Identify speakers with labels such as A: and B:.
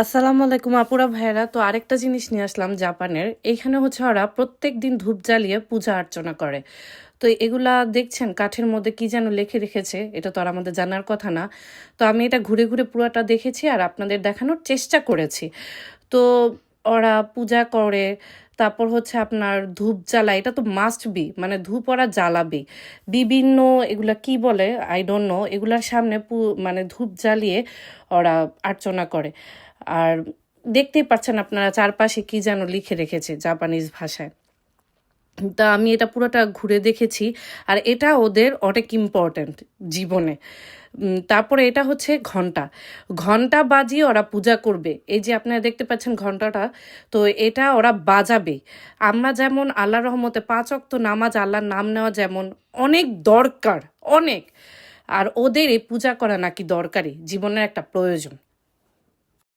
A: আসসালামু আলাইকুম আপুরা ভাইয়েরা। তো আরেকটা জিনিস নিয়ে আসলাম জাপানের। এখানে হচ্ছে ওরা প্রত্যেক দিন ধূপ জ্বালিয়ে পূজা অর্চনা করে। তো এগুলা দেখছেন কাঠের মধ্যে কি যেন লেখে রেখেছে, এটা তো আর আমাদের জানার কথা না। তো আমি এটা ঘুরে ঘুরে পুরাটা দেখেছি আর আপনাদের দেখানোর চেষ্টা করেছি। তো ওরা পূজা করে, তারপর হচ্ছে আপনার ধূপ জ্বালা এটা তো মাস্ট বি মানে ধূপ ওরা জ্বালাবে। বিভিন্ন এগুলা কি বলে? আই ডোন্ট নো এগুলার সামনে মানে ধূপ জ্বালিয়ে ওরা আর্চনা করে। আর দেখতেই পাচ্ছেন আপনারা চারপাশে কি যেন লিখে রেখেছে জাপানিজ ভাষায়। তা আমি এটা পুরোটা ঘুরে দেখেছি। আর এটা ওদের অনেক ইম্পর্ট্যান্ট জীবনে। তারপরে এটা হচ্ছে ঘণ্টা। ঘণ্টা বাজিয়ে ওরা পূজা করবে। এই যে আপনারা দেখতে পাচ্ছেন ঘন্টাটা, তো এটা ওরা বাজাবে। আমরা যেমন আল্লাহ রহমতে পাঁচ অক্ত নামাজ আল্লাহর নাম নেওয়া যেমন অনেক দরকার, অনেক। আর ওদের এই পূজা করা নাকি দরকারি জীবনের একটা প্রয়োজন।